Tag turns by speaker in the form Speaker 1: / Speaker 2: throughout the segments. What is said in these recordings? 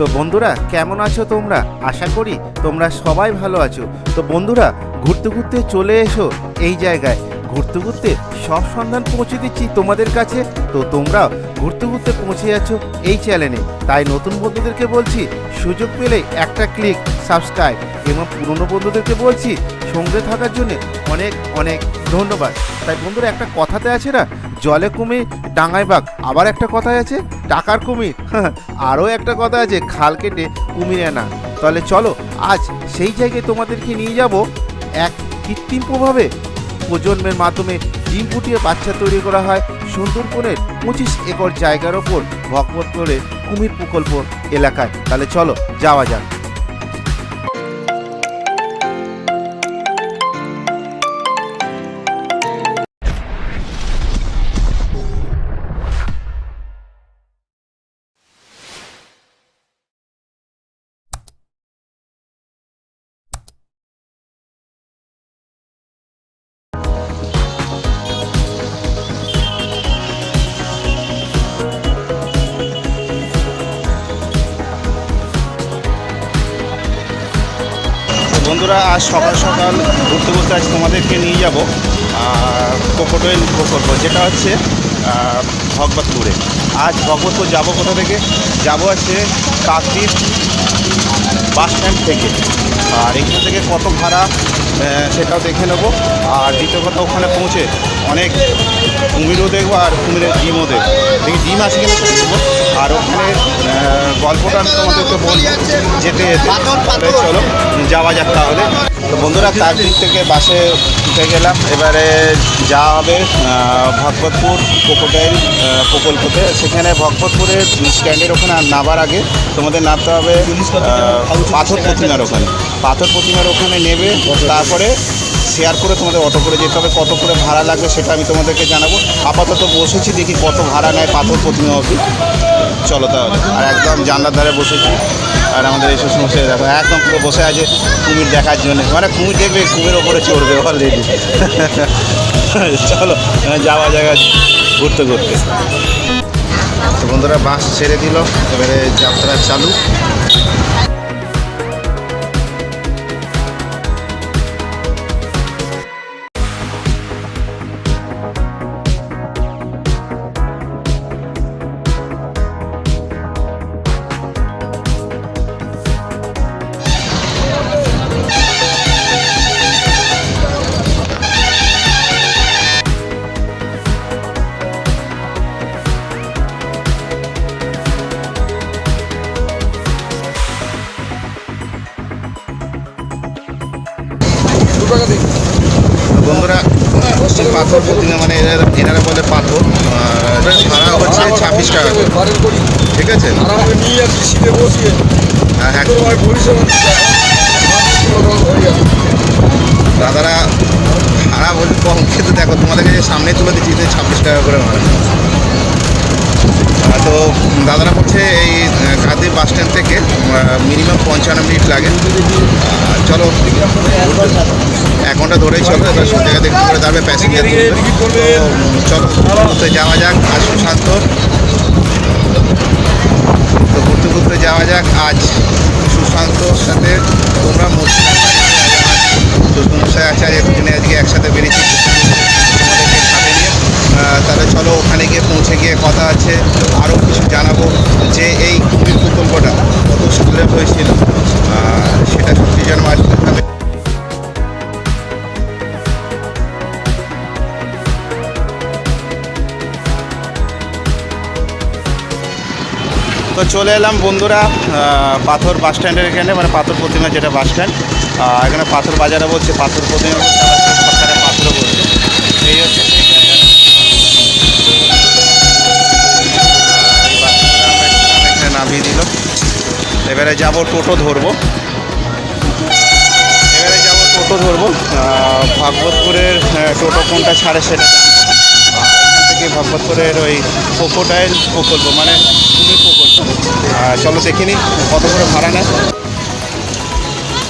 Speaker 1: তো বন্ধুরা, কেমন আছো তোমরা? আশা করি তোমরা সবাই ভালো আছো। তো বন্ধুরা, ঘুরতে ঘুরতে চলে এসো এই জায়গায়। ঘুরতে ঘুরতে সব সন্ধান পৌঁছে দিচ্ছি তোমাদের কাছে। তো তোমরাও ঘুরতে ঘুরতে পৌঁছে যাচ্ছ এই চ্যানেলে তাই নতুন বন্ধুদেরকে বলছি, সুযোগ পেলে একটা ক্লিক সাবস্ক্রাইব এবং পুরনো বন্ধুদেরকে বলছি, সঙ্গে থাকার জন্য অনেক অনেক ধন্যবাদ। তাই বন্ধুরা, একটা কথাতে আছে না জলে কুমির ডাঙায় বাঘ। আবার একটা কথা আছে টাকার কুমির আরও একটা কথা আছে, খাল কেটে কুমির আনা। তাহলে চলো, আজ সেই জায়গায় তোমাদেরকে নিয়ে যাব এক কৃত্রিম প্রভাবে। প্রজন্মের মাধ্যমে ডিম ফুটিয়ে বাচ্চা তৈরি করা হয় সুন্দরবনের পঁচিশ একর জায়গার ওপর ভগবতপুরের কুমির প্রকল্প এলাকায়। তাহলে চলো, যাওয়া যাক। আজ সকাল সকাল ঘুরতে ঘুরতে আজ তোমাদেরকে নিয়ে যাব কোকোটোয়েল প্রকল্প, যেটা হচ্ছে ভগবতপুরে আজ ভগবতপুর যাব কোথা থেকে? যাব আছে কাকদ্বীপ বাস স্ট্যান্ড থেকে। আর এখান থেকে কত ভাড়া? সেটাও দেখে নেব। আর দ্বিতীয় কথা ওখানে পৌঁছে অনেক কুমিরও দেখব আর কুমিরের ডিমও দেখব। দেখি ডিম আছে কিনা দেখব। আর ওখানে গল্পটা আমি তোমাদেরকে বলব যেতে যেতে। চলো যাওয়া যাক তাহলে। তো বন্ধুরা কাকদ্বীপ থেকে বাসে উঠে গেলাম। এবারে যাওয়া হবে ভগবতপুর কোকোটাইল প্রকল্পতে। সেখানে ভগবতপুরের স্ট্যান্ডের ওখানে নামার আগে তোমাদের নামতে হবে পাথর প্রতিমার ওখানে। পাথর প্রতিমার ওখানে নেবে তারপরে শেয়ার করে তোমাদের অটো করে যেতে হবে, কত করে ভাড়া লাগবে সেটা আমি তোমাদেরকে জানাব। আপাতত বসেছি, দেখি কত ভাড়া নেয় পাথর প্রতিমা অবধি। চলো তাহলে, আর একদম জানলার ধারে বসেছি। আর আমাদের এই সমস্যা দেখো, একদম পুরো বসে আছে কুমির দেখার জন্য। মানে কুমির দেখবে কুমির ওপরে চড়বে অলরেডি চলো যাওয়া জায়গা ঘুরতে ঘুরতে। তো বন্ধুরা, বাস ছেড়ে দিল, এবারে যাত্রা চালু। আছে?
Speaker 2: আর আমাকে নিয়ে যাচ্ছি শীতে বসিয়ে। পরিষেবা হবে। হয়ে গেছে।
Speaker 1: দাদারা ভাড়া বলি কম কিন্তু দেখো তোমাদেরকে যে সামনে তুলে দিচ্ছি ছাব্বিশ টাকা করে ভাড়া তো দাদারা বলছে এই কাঁদি বাস স্ট্যান্ড থেকে মিনিমাম পঞ্চান্ন মিনিট লাগে। চলো এক ঘণ্টা ধরেই চলো এবার সব জায়গা দেখতে করে দাঁড়াবে প্যাসেঞ্জার চলো যাওয়া যাক আজ সুশান্ত তো ঘুরতে ঘুরতে যাওয়া যাক। আজ সুশান্তর সাথে তোমরা শ্বশুরমশাই আছে আজকে একসাথে বেরিয়েছি। তাহলে চলো ওখানে গিয়ে পৌঁছে গিয়ে কথা আছে আরও কিছু জানাব যে এই কুমির প্রকল্পটা কত সুন্দর হয়েছিল। সেটা সত্যি যেন আজ তো চলে এলাম বন্ধুরা পাথর বাস স্ট্যান্ডের এখানে মানে পাথর প্রতিমা যেটা বাস স্ট্যান্ড। এখানে পাথর বাজারে বলছে পাথর প্রতিমা পাথরও বলছে এই হচ্ছে নামিয়ে দিল এবারে যাব টোটো ধরবো। এবারে যাব টোটো ধরবো। ভাগবতপুরের টোটো কোনটা ছাড়ে সেটা থেকে ভগবতপুরের ওই কোকোটাইল প্রকল্প মানে আহ, চলো দেখে নিই কত করে ভাড়া নেয়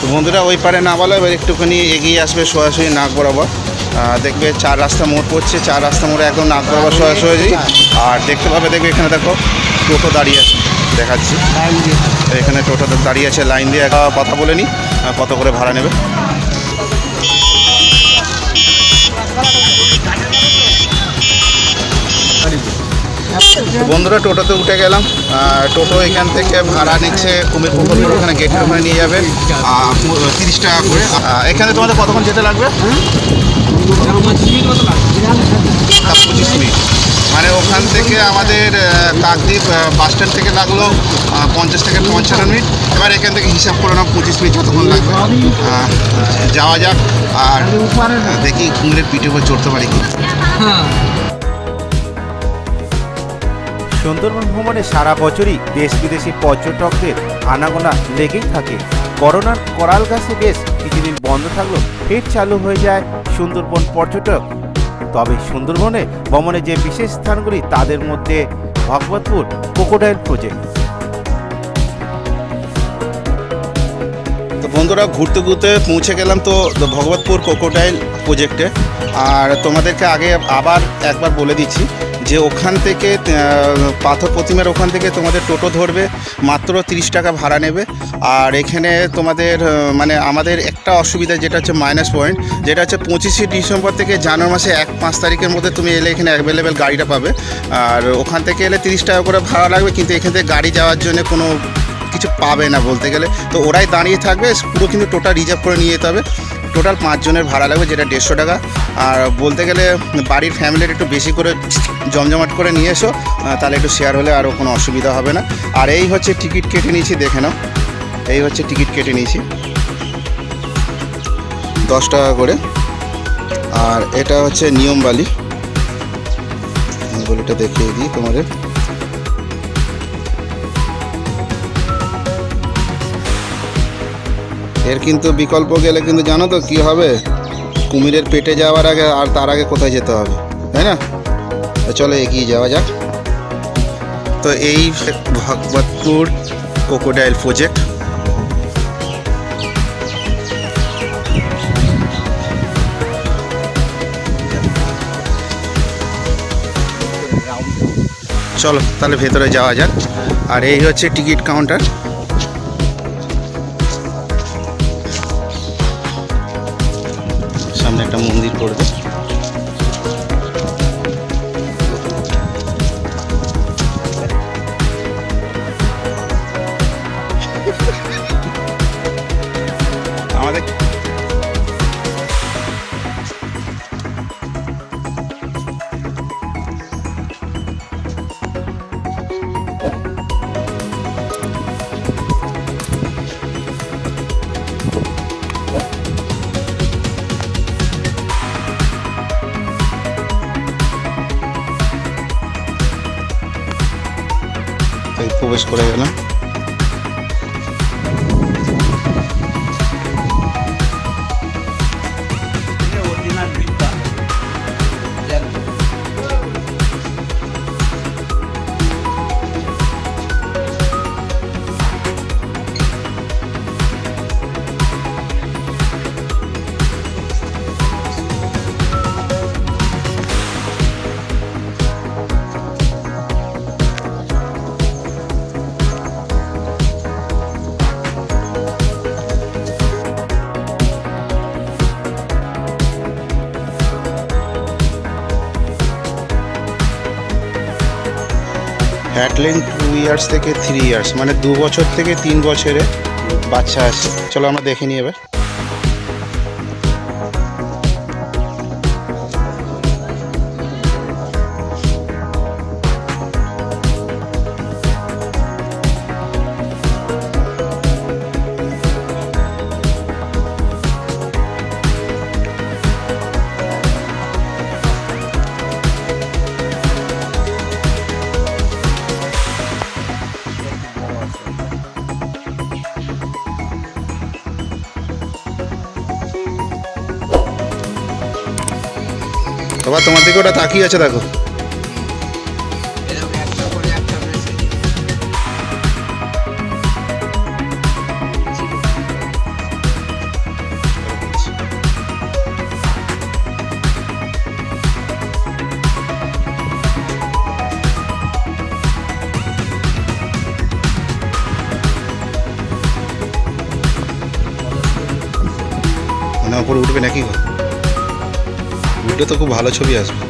Speaker 1: তো বন্ধুরা ওই পারে না বলো এবার একটুখানি এগিয়ে আসবে সোজাসুজি নাক বরাবর। দেখবে চার রাস্তা মোড় পড়ছে চার রাস্তা মোড়ে একদম নাক বরাবর সোজাসুজি। আর দেখতে পাবে দেখবে এখানে দেখো টোটো দাঁড়িয়ে আছে দেখাচ্ছি। এখানে টোটো দাঁড়িয়ে আছে লাইন দিয়ে কথা বলে নি আহ, কত করে ভাড়া নেবে। বন্ধুরা, টোটোতে উঠে গেলাম। টোটো এখান থেকে ভাড়া নিচ্ছে কুমির পুকুর ওখানে গেটের ওখানে নিয়ে যাবে। তিরিশ টাকা করে। এখানে তোমাদের কতক্ষণ যেতে লাগবে? পঁচিশ মিনিট। মানে ওখান থেকে আমাদের কাকদ্বীপ বাস স্ট্যান্ড থেকে লাগল পঞ্চাশ থেকে পঞ্চান্ন মিনিট। এবার এখান থেকে হিসাব করে নাও, পঁচিশ মিনিট যতক্ষণ লাগবে। যাওয়া যাক, আর দেখি কুমিরের পিঠে উপর চড়তে পারি কি
Speaker 3: সুন্দরবন ভ্রমণে সারা বছরই দেশ বিদেশি পর্যটকদের আনাগোনা লেগেই থাকে। করোনার করাল গাছে বেশ কিছুদিন বন্ধ থাকলেও ফের চালু হয়ে যায় সুন্দরবন পর্যটক। তবে সুন্দরবনে ভ্রমণে যে বিশেষ স্থানগুলি, তাদের মধ্যে ভগবতপুর ক্রোকোডাইল প্রজেক্ট।
Speaker 1: তো বন্ধুরা, ঘুরতে ঘুরতে পৌঁছে গেলাম তো ভগবতপুর কোকোডাইল প্রজেক্টে। আর তোমাদেরকে আগে আবার একবার বলে দিচ্ছি যে ওখান থেকে পাথর প্রতিমার ওখান থেকে তোমাদের টোটো ধরবে, মাত্র তিরিশ টাকা ভাড়া নেবে। আর এখানে তোমাদের মানে আমাদের একটা অসুবিধা যেটা হচ্ছে মাইনাস পয়েন্ট যেটা হচ্ছে পঁচিশে ডিসেম্বর থেকে জানুয়ারি মাসে এক পাঁচ তারিখের মধ্যে তুমি এলে এখানে অ্যাভেলেবেল গাড়িটা পাবে। আর ওখান থেকে এলে তিরিশ টাকা করে ভাড়া লাগবে, কিন্তু এখান থেকে গাড়ি যাওয়ার জন্য কোনো কিছু পাবে না বলতে গেলে। তো ওরাই দাঁড়িয়ে থাকবে, পুরো কিন্তু টোটাল রিজার্ভ করে নিয়ে যেতে হবে। টোটাল পাঁচজনের ভাড়া লাগবে, যেটা দেড়শো টাকা। আর বলতে গেলে বাড়ির ফ্যামিলির একটু বেশি করে জমজমাট করে নিয়ে এসো তাহলে একটু শেয়ার হলে আরও কোনো অসুবিধা হবে না। আর এই হচ্ছে টিকিট কেটে নিয়েছি, দেখে নাও। এই হচ্ছে টিকিট কেটে নিয়েছি। দশ টাকা করে। আর এটা হচ্ছে নিয়মবালি। বলিটা দেখিয়ে দিই তোমাদের। এর কিন্তু বিকল্প গেলে কিন্তু জানো তো কী হবে? কুমিরের পেটে যাওয়ার আগে আর তার আগে কোথায় যেতে হবে, তাই না? চলো এগিয়ে যাওয়া যাক। তো এই ভগবতপুর কোকোডাইল প্রজেক্ট চলো তাহলে ভেতরে যাওয়া যাক। আর এই হচ্ছে টিকিট কাউন্টার একটা হ্যাটলেন টু ইয়ার্স থেকে থ্রি ইয়ার্স মানে দু বছর থেকে তিন বছরে বাচ্চা আছে। চলো আমরা দেখে নিই এবার। আবার তোমার দিকে ওটা তাকিয়ে আছে দেখো। না উপরে উঠবে নাকি গো তো খুব ভালো ছবি আসবে।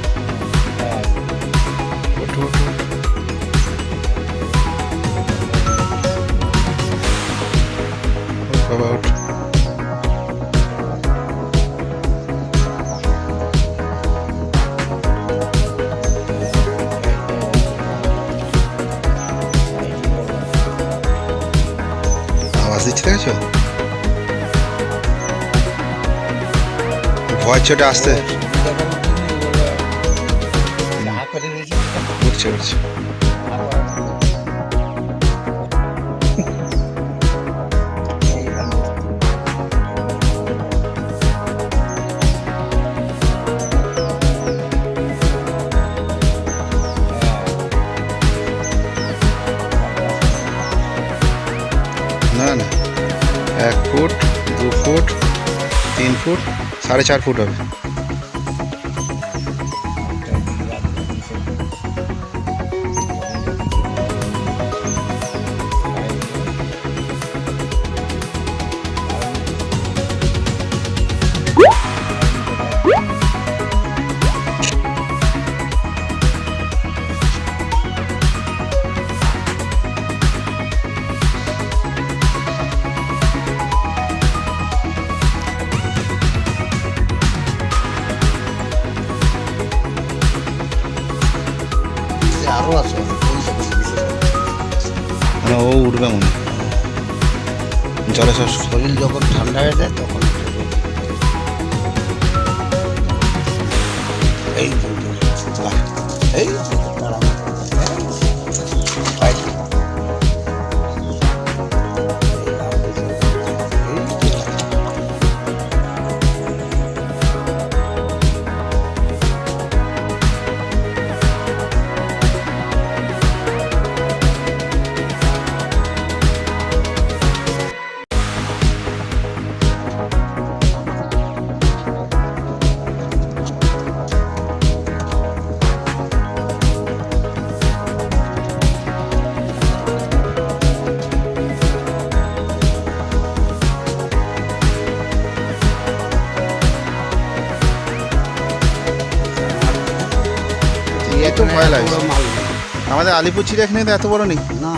Speaker 1: আওয়াজ ভয় ছোটে আসতে। না না এক ফুট দু ফুট তিন ফুট সাড়ে চার ফুট হবে। উঠবে মনে জলে
Speaker 2: শরীর যখন ঠান্ডা হয়ে যায় তখন এই। এই,
Speaker 1: আলিপুর চিড়িয়াখানায় তো এত বড় নেই?
Speaker 2: না।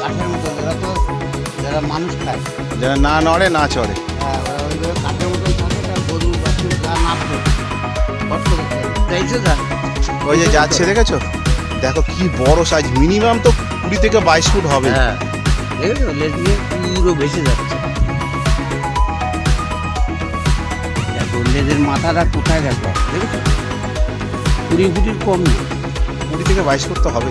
Speaker 2: কাঠের মতো ওরা তো যারা মানুষ খায়।
Speaker 1: যারা না নড়ে না চড়ে।
Speaker 2: হ্যাঁ, ওরা ওইভাবে কাঠের মতন থাকে তার গরু বাছুর যা নাচবে কষ্ট করতে হবে। দেখছ যা?
Speaker 1: ওই যে যাচ্ছে দেখেছ? দেখো কি বড় সাইজ মিনিমাম তো কুড়ি থেকে বাইশ ফুট হবে।
Speaker 2: হ্যাঁ। দেখেছ? লেজ দিয়ে পুরো ভেসে যাচ্ছে। মাথাটা কোথায় দেখো দেখেছ? কুড়ি ফুটির কম নেই।
Speaker 1: কুড়ি থেকে বাইশ করতে হবে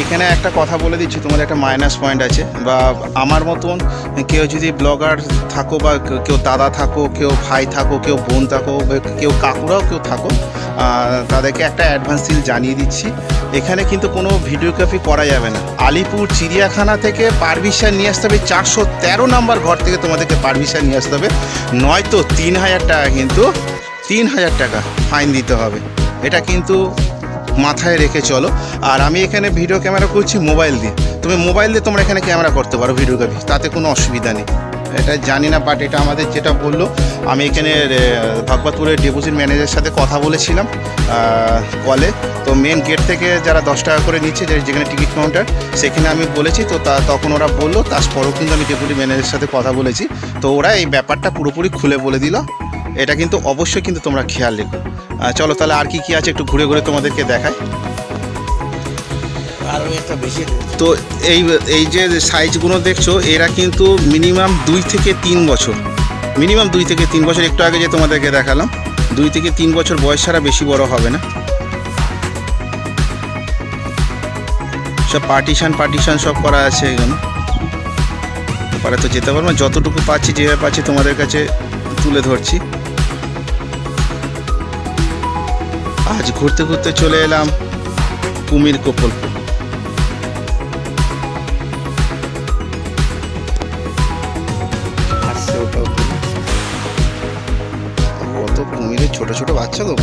Speaker 1: এখানে একটা কথা বলে দিচ্ছি, তোমাদের একটা মাইনাস পয়েন্ট আছে। বা আমার মতন কেউ যদি ব্লগার থাকো বা কেউ- দাদা থাকো, কেউ ভাই থাকো, কেউ বোন থাকো কেউ কাকুরাও কেউ থাকো তাদেরকে একটা অ্যাডভান্স ডিল জানিয়ে দিচ্ছি। এখানে কিন্তু কোনো ভিডিওগ্রাফি করা যাবে না। আলিপুর চিড়িয়াখানা থেকে পারমিশন নিয়ে আসতে হবে। চারশো তেরো নম্বর ঘর থেকে তোমাদেরকে পারমিশন নিয়ে আসতে হবে। নয়তো তিন হাজার টাকা কিন্তু, তিন হাজার টাকা ফাইন দিতে হবে। এটা কিন্তু মাথায় রেখে চলো। আর আমি এখানে ভিডিও ক্যামেরা করছি মোবাইল দিয়ে। তুমি মোবাইল দিয়ে তোমরা এখানে ক্যামেরা করতে পারো ভিডিওগ্রাফি তাতে কোনো অসুবিধা নেই। এটা জানি না বাট এটা আমাদের যেটা বলল, আমি এখানে ভগবতপুরের ডেপুটির ম্যানেজারের সাথে কথা বলেছিলাম কলে তো মেন গেট থেকে যারা দশ টাকা করে নিচ্ছে যেখানে টিকিট কাউন্টার সেখানে আমি বলেছি, তো তা, তখন ওরা বলল, তারপরেও কিন্তু আমি ডেপুটি ম্যানেজারের সাথে কথা বলেছি। তো ওরা এই ব্যাপারটা পুরোপুরি খুলে বলে দিল। এটা কিন্তু অবশ্যই কিন্তু তোমরা খেয়াল রেখো। চলো তাহলে আর কি কি আছে একটু ঘুরে ঘুরে তোমাদেরকে দেখায় তো এই এই যে সাইজগুলো দেখছ, এরা কিন্তু মিনিমাম দুই থেকে তিন বছর। মিনিমাম দুই থেকে তিন বছর, একটু আগে যে তোমাদেরকে দেখালাম, দুই থেকে তিন বছর বয়স ছাড়া বেশি বড় হবে না। সব পার্টিশন পার্টিশন সব করা আছে এখানে। পরে তো যেতে পারব যতটুকু পাচ্ছি, যেভাবে পাচ্ছি তোমাদের কাছে তুলে ধরছি। আজ ঘুরতে ঘুরতে চলে এলাম কুমির প্রকল্প
Speaker 4: ছোট ছোট বাচ্চা তো?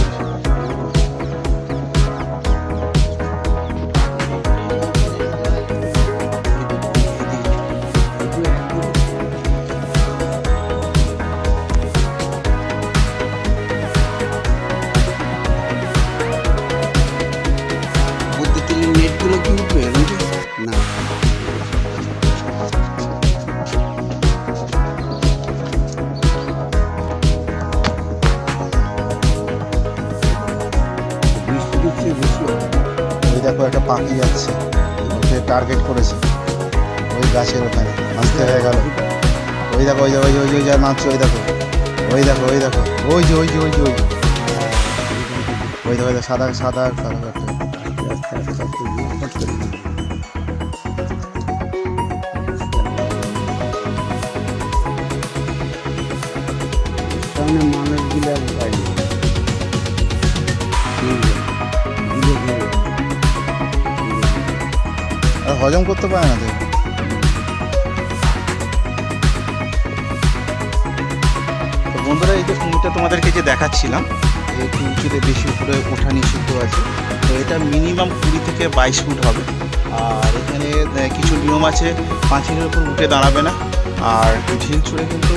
Speaker 4: দেখো একটা পাখি যাচ্ছে ওকে টার্গেট করেছে। ওই গাছের ওখানে, আসতে হয়ে গেল। ওই দেখো ওই দেখো, ওই ওই ওই যা ওই দেখো। ওই দেখো ওই দেখো, ওই যে ওই যে ওই যে, ওই ওই দেখো, সাদা সাদা সাদা। করতে পারে না তো
Speaker 1: বন্ধুরা, এই যে কুমিরটা তোমাদেরকে যে দেখাচ্ছিলাম একটু উঁচুতে বেশি উপরে ওঠা নিষিদ্ধ আছে। তো এটা মিনিমাম কুড়ি থেকে বাইশ ফুট হবে। আর এখানে কিছু নিয়ম আছে, পাঁচিলের উপর উঠে দাঁড়াবে না, আর ঢিল ছুঁড়ে কিন্তু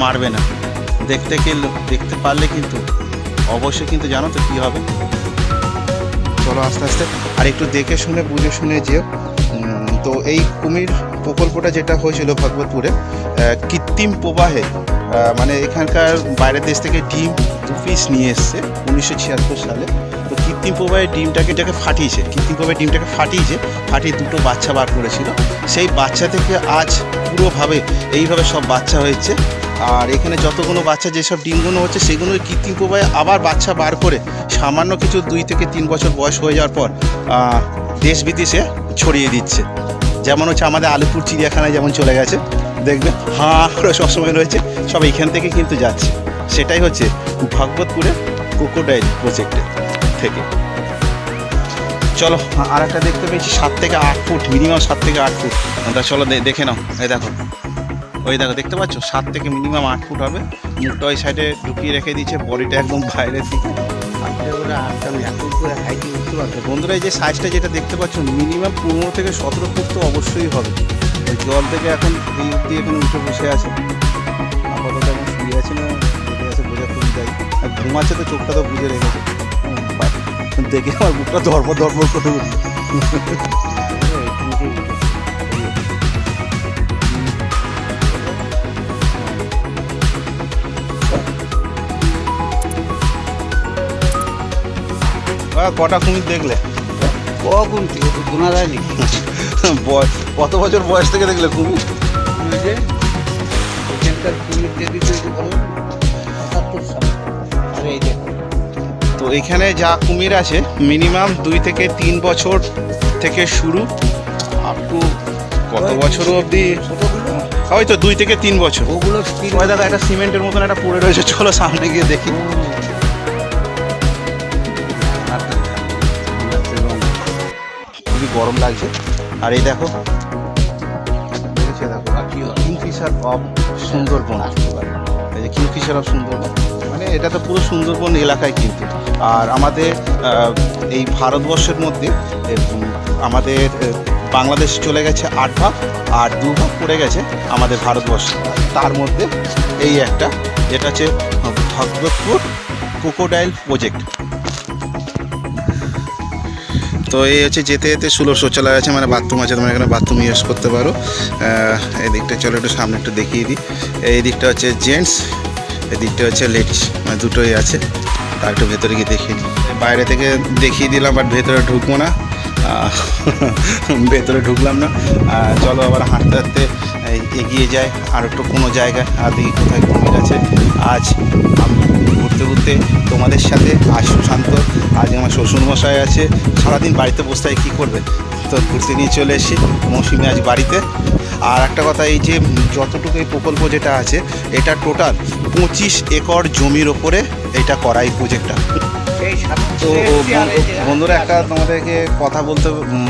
Speaker 1: মারবে না। দেখতে গেলে দেখতে পারলে কিন্তু, অবশ্যই কিন্তু জানো তো কী হবে। চলো আস্তে আস্তে, আর একটু দেখে শুনে, বুঝে শুনে যেও। তো এই কুমির প্রকল্পটা যেটা হয়েছিল ভগবতপুরে কৃত্রিম প্রবাহে মানে এখানকার বাইরের দেশ থেকে ডিম পিস নিয়ে এসছে উনিশশো ছিয়াত্তর সালে। তো কৃত্রিম প্রবাহে ডিমটাকে এটাকে ফাটিয়েছে। কৃত্রিম প্রবাহে ডিমটাকে ফাটিয়েছে, ফাটিয়ে দুটো বাচ্চা বার করেছিল। সেই বাচ্চা থেকে আজ পুরোভাবে এইভাবে সব বাচ্চা হয়েছে। আর এখানে যতগুলো বাচ্চা, যেসব ডিমগুলো হচ্ছে, সেগুলো কৃত্রিম প্রবাহে আবার বাচ্চা বার করে সামান্য কিছু দুই থেকে তিন বছর বয়স হয়ে যাওয়ার পর দেশ বিদেশে ছড়িয়ে দিচ্ছে। যেমন হচ্ছে আমাদের আলিপুর চিড়িয়াখানায় যেমন চলে গেছে দেখবে হাঁ করে সবসময় রয়েছে, সব এইখান থেকে কিন্তু যাচ্ছে। সেটাই হচ্ছে ভগবতপুরের কোকোডাইল প্রজেক্টের থেকে। চলো আর একটা দেখতে পেয়েছি, সাত থেকে আট ফুট মিনিমাম সাত থেকে আট ফুট। তা চলো দেখে নাও, এই দেখো। ওই দেখো, দেখতে পাচ্ছ? সাত থেকে মিনিমাম আট ফুট হবে। মুখটা ওই সাইডে ঢুকিয়ে রেখে দিয়েছে বডিটা একদম বাইরের দিকে। বন্ধুরা, এই যে সাইজটা যেটা দেখতে পাচ্ছ মিনিমাম পনেরো থেকে সতেরো ফুট তো অবশ্যই হবে। ওই জল থেকে এখন অব্দি এখানে উঠে বসে আছে। আপাতত এখন শুয়ে আছে না আছে বোঝা খুব যাই আর ঘুমাচ্ছে তো চোখটা তো বুঝে রেখেছে। দেখে আমার বুকটা ধর্ম ধর্ম করে উঠল। কটা কুমির দেখলে?
Speaker 2: কখন থেকে? তো গোনা যায়নি।
Speaker 1: বয়- কত বছর বয়স থেকে দেখলে কুমির
Speaker 2: ওই এখানকার কুমির যদি তৈরি করো সাতাত্তর সাল। আর এই দেখো।
Speaker 1: তো এখানে যা কুমির আছে মিনিমাম দুই থেকে তিন বছর থেকে শুরু। আপ টু কত বছর অবধি? হয়তো দুই থেকে তিন বছর।
Speaker 2: ওগুলো
Speaker 1: দাদা একটা সিমেন্টের মতন একটা পড়ে রয়েছে। চলো সামনে গিয়ে দেখি। গরম লাগছে। আর এই দেখো। কিংফিশার অফ সুন্দরবন এই যে কিংফিশার অফ সুন্দরবন। মানে এটা তো পুরো সুন্দরবন এলাকায় কিন্তু। আর আমাদের এই ভারতবর্ষের মধ্যে আমাদের বাংলাদেশ চলে গেছে আট ভাগ, আর দু ভাগ পড়ে গেছে আমাদের ভারতবর্ষ। তার মধ্যে এই একটা, যেটা হচ্ছে ভগবতপুর কোকোডাইল প্রজেক্ট তো এই হচ্ছে যেতে যেতে সুলভ শৌচালয় আছে মানে বাথরুম আছে, তোমরা এখানে বাথরুম ইউজ করতে পারো। এই দিকটা চলো একটু সামনে একটু দেখিয়ে দিই। এই দিকটা হচ্ছে জেন্টস এই দিকটা হচ্ছে লেডিস মানে দুটোই আছে। তার একটু ভেতরে গিয়ে দেখিয়ে দিই। বাইরে থেকে দেখিয়ে দিলাম বাট ভেতরে ঢুকবো না। ভেতরে ঢুকলাম না। চলো আবার হাঁটতে হাঁটতে এগিয়ে যায় আর একটু কোনো জায়গায়, আর দেখি কোথায় কুমির আছে। আজ আমি ঘুরতে ঘুরতে তোমাদের সাথে আজ সুশান্ত আজ আমার শ্বশুরমশাই আছে, সারাদিন বাড়িতে বসে থাকে, কী করবে? তো ঘুরতে নিয়ে চলে এসেছি, মৌসুমি আজ বাড়িতে। আর একটা কথা, এই যে যতটুকু এই প্রকল্প যেটা আছে, এটা টোটাল পঁচিশ একর জমির ওপরে এটা করা এই তো বন্ধুরা একটা তোমাদেরকে কথা বলতে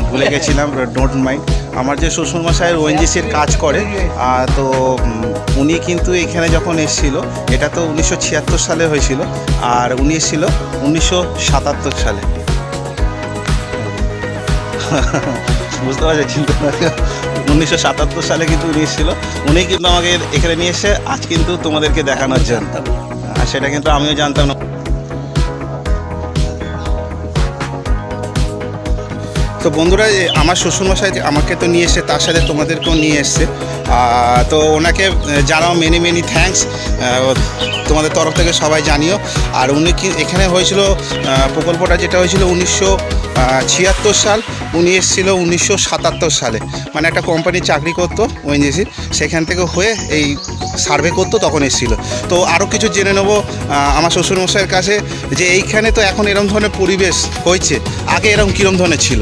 Speaker 1: ভুলে গেছিলাম ডোন্ট মাইন্ড আমার যে শ্বশুরমশাইয়ের ওএনজিসির কাজ করে তো উনি কিন্তু এখানে যখন এসেছিল এটা তো উনিশশো ছিয়াত্তর সালে হয়েছিল আর উনি এসেছিল উনিশশো সাতাত্তর সালে। বুঝতে পারছি চিন্তা উনিশশো সাতাত্তর সালে কিন্তু উনি এসেছিল। উনি কিন্তু আমাকে এখানে নিয়ে এসে আজ কিন্তু তোমাদেরকে দেখানোর জন্য। আর সেটা কিন্তু আমিও জানতাম না। তো বন্ধুরা আমার শ্বশুরমশাই আমাকে তো নিয়ে এসে তার সাথে তোমাদেরকেও নিয়ে এসছে। তো ওনাকে জানাও মেনি মেনি থ্যাঙ্কস তোমাদের তরফ থেকে সবাই জানিও। আর উনি কি, এখানে হয়েছিল প্রকল্পটা যেটা হয়েছিল উনিশশো ছিয়াত্তর সাল, উনি এসেছিল উনিশশো সাতাত্তর সালে। মানে একটা কোম্পানি চাকরি করতো ওএনজিসি সেখান থেকে হয়ে এই সার্ভে করতো, তখন এসেছিল। তো আরও কিছু জেনে নেব আমার শ্বশুরমশাইয়ের কাছে, যে এইখানে তো এখন এরম ধরনের পরিবেশ হয়েছে। আগে এরকম কীরম ধরনের ছিল?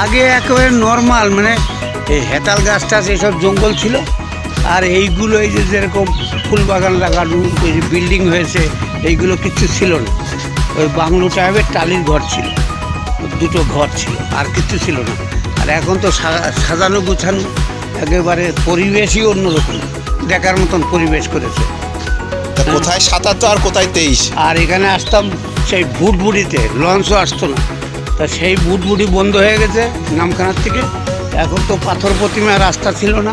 Speaker 2: আগে একেবারে নর্মাল মানে এই হেতাল গাছ টাছ এসব জঙ্গল ছিল। আর এইগুলো এই যে যেরকম ফুল বাগান লাগানো এই যে বিল্ডিং হয়েছে এইগুলো কিচ্ছু ছিল না। ওই বাংলো টাইপের টালির ঘর ছিল। দুটো ঘর ছিল আর কিচ্ছু ছিল না। আর এখন তো সাজানো গুছানো একেবারে পরিবেশই অন্যরকম। দেখার মতন পরিবেশ করেছে।
Speaker 1: কোথায় সাতাত্তর আর কোথায় তেইশ?
Speaker 2: আর এখানে আসতাম সেই ভুটভুটিতে লঞ্চও আসতো না। তা সেই বুটবুড়ি বন্ধ হয়ে গেছে নামখানার থেকে। এখন তো পাথর প্রতিমা রাস্তা ছিল না।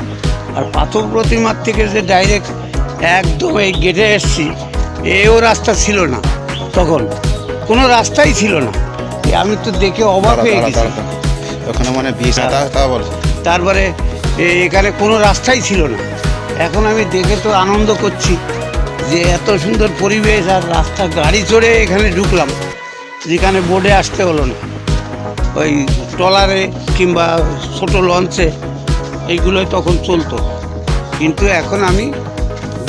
Speaker 2: আর পাথর প্রতিমার থেকে যে ডাইরেক্ট একদম এই গেটে এসছি এও রাস্তা ছিল না তখন। কোনো রাস্তাই ছিল না। আমি তো দেখে অবাক হয়ে গেছি।
Speaker 1: ওখানে মানে
Speaker 2: হ্যাঁ। তারপরে এখানে কোনো রাস্তাই ছিল না। এখন আমি দেখে তো আনন্দ করছি যে এত সুন্দর পরিবেশ আর রাস্তা গাড়ি চড়ে এখানে ঢুকলাম। যেখানে বোর্ডে আসতে হলো না। ওই ট্রলারে কিংবা ছোট লঞ্চে এইগুলোই তখন চলতো। কিন্তু এখন আমি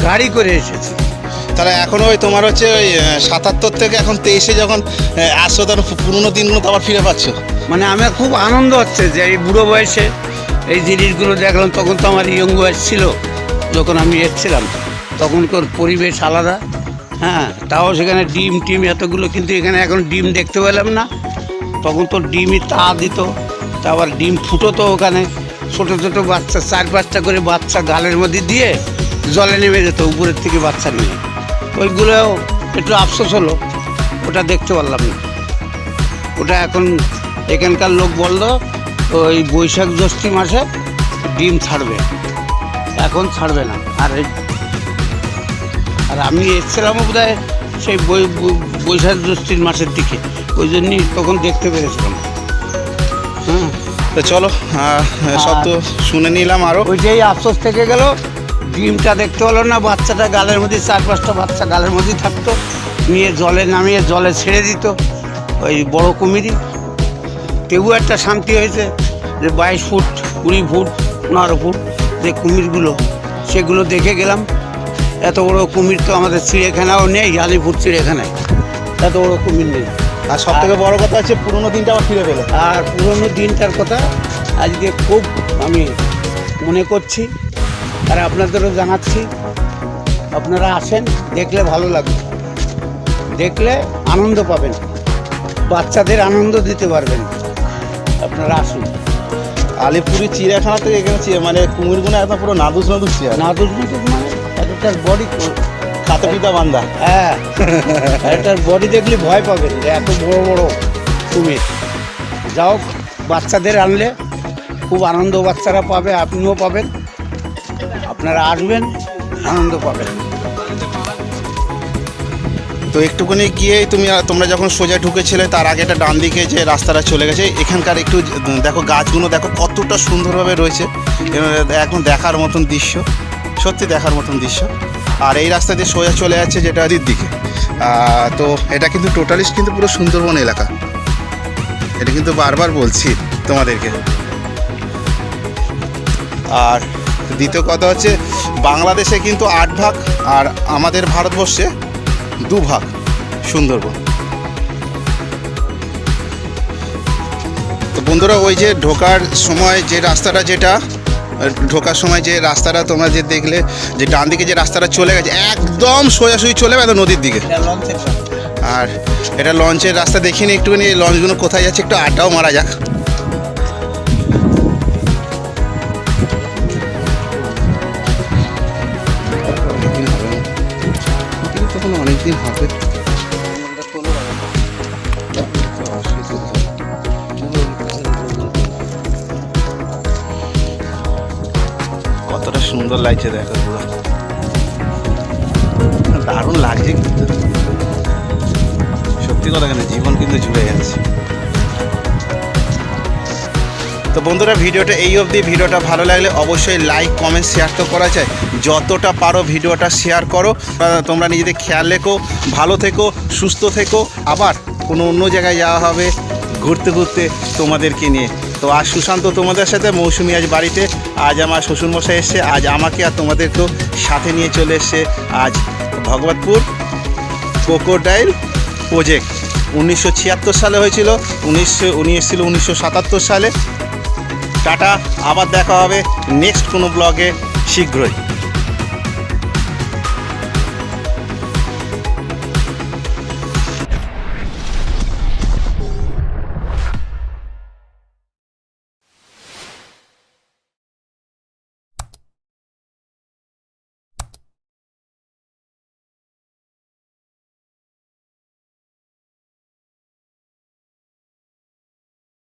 Speaker 2: গাড়ি করে এসেছি।
Speaker 1: তাহলে এখন ওই তোমার হচ্ছে ওই সাতাত্তর থেকে এখন তেইশে যখন আসছো তখন পুরোনো দিনগুলো তো আবার ফিরে পাচ্ছ?
Speaker 2: মানে আমার খুব আনন্দ হচ্ছে যে এই বুড়ো বয়সে এই জিনিসগুলো দেখলাম তখন তো আমার ইয়ং বয়স ছিল যখন আমি এসেছিলাম। তখনকার পরিবেশ আলাদা হ্যাঁ তাও সেখানে ডিম টিম এতগুলো কিন্তু এখানে এখন ডিম দেখতে পেলাম না। তখন তো ডিমই তা দিত, তা আবার ডিম ফুটোতো ওখানে। ছোটো ছোটো বাচ্চা, চার পাঁচটা করে বাচ্চা গালের মধ্যে দিয়ে জলে নেমে যেত, উপরের থেকে বাচ্চা নিয়ে ওইগুলো একটু আফসোস হলো, ওটা দেখতে পারলাম না। ওটা এখন এখানকার লোক বলল, ওই বৈশাখ জ্যৈষ্ঠী মাসে ডিম ছাড়বে। এখন ছাড়বে না, আর আর আমি এসেছিলাম বোধ সেই বৈশাখ জ্যৈষ্ঠীর মাসের দিকে। ওই জন্যই তখন দেখতে পেরেছিলাম। হ্যাঁ।
Speaker 1: তো চলো সব তো শুনে নিলাম আরও
Speaker 2: ওইটাই আফসোস থেকে গেল ডিমটা দেখতে হলো না বাচ্চাটা গালের মধ্যে চার পাঁচটা বাচ্চা গালের মধ্যেই থাকতো। নিয়ে জলে নামিয়ে জলে ছেড়ে দিত ওই বড় কুমিরই। তবুও একটা শান্তি হয়েছে যে বাইশ ফুট কুড়ি ফুট পনেরো ফুট যে কুমিরগুলো সেগুলো দেখে গেলাম। এত বড় কুমির তো আমাদের চিড়িয়াখানাও নেই আলিপুর চিড়িয়াখানায়। এত বড় কুমির নেই।
Speaker 1: আর সব থেকে বড় কথা হচ্ছে পুরোনো দিনটা আবার ফিরে পেলে।
Speaker 2: আর পুরনো দিনটার কথা আজকে খুব আমি মনে করছি আর আপনাদেরও জানাচ্ছি। আপনারা আসেন দেখলে ভালো লাগবে। দেখলে আনন্দ পাবেন। বাচ্চাদের আনন্দ দিতে পারবেন। আপনারা আসুন।
Speaker 1: আলিপুরি চিড়িয়াখানা থেকে এখানে মানে কুমিরগুলো একদম পুরো নাদুস নাদুস চেয়ার
Speaker 2: নাদুস নাদুস মানে একটার বডি
Speaker 1: খাতে পিতা বান্দা
Speaker 2: হ্যাঁ। একটার বডি দেখলে ভয় পাবেন যে এত বড় বড় কুমির যাও বাচ্চাদের আনলে খুব আনন্দ বাচ্চারা পাবে আপনিও পাবেন। আপনারা আসবেন আনন্দ পাবেন।
Speaker 1: তো একটুখানি গিয়ে তুমি তোমরা যখন সোজা ঢুকেছিলে তার আগে একটা ডান দিকে যে রাস্তাটা চলে গেছে এখানকার একটু দেখো গাছগুলো দেখো কতটা সুন্দরভাবে রয়েছে। এখন দেখার মতন দৃশ্য সত্যি দেখার মতন দৃশ্য। আর এই রাস্তা দিয়ে সোজা চলে যাচ্ছে যেটা দিক দিকে তো এটা কিন্তু টোটালিস্ট কিন্তু পুরো সুন্দরবন এলাকা। এটা কিন্তু বারবার বলছি তোমাদেরকে। আর দ্বিতীয় কথা হচ্ছে, বাংলাদেশে কিন্তু আট ভাগ আর আমাদের ভারতবর্ষে দু ভাগ সুন্দরবন। তো বন্ধুরা, ওই যে ঢোকার সময় যে রাস্তাটা যেটা ঢোকার সময় যে রাস্তাটা তোমরা যে দেখলে যে ডান দিকে যে রাস্তাটা চলে গেছে একদম সোজাসুজি চলে গেল নদীর দিকে। আর এটা লঞ্চের রাস্তা দেখিনি একটুখানি এই লঞ্চগুলো কোথায় যাচ্ছে একটু আড্ডাও মারা যাক। সুন্দর লাগছে দেখো। পুরো দারুণ লাগছে কিন্তু। সত্যি কথা কেন? জীবন কিন্তু জুড়ে যাচ্ছে। তো বন্ধুরা, ভিডিওটা এই অবধি। ভিডিওটা ভালো লাগলে অবশ্যই লাইক কমেন্ট শেয়ার তো করা যায়। যতটা পারো ভিডিওটা শেয়ার করো। তোমরা নিজেদের খেয়াল রেখো, ভালো থেকো, সুস্থ থেকো। আবার কোনো অন্য জায়গায় যাওয়া হবে, ঘুরতে ঘুরতে তোমাদেরকে নিয়ে। তো আজ সুশান্ত তোমাদের সাথে, মৌসুমি আজ বাড়িতে। আজ আমার শ্বশুরমশাই এসছে, আজ আমাকে আর তোমাদের তোমাদেরকেও সাথে নিয়ে চলে এসছে আজ ভগবতপুর কোকোডাইল প্রজেক্ট। উনিশশো ছিয়াত্তর সালে হয়েছিল, উনিশশো, উনি এসেছিল উনিশশো সাতাত্তর সালে। টাটা, আবার দেখা হবে নেক্সট কোনো ব্লগে শীঘ্রই।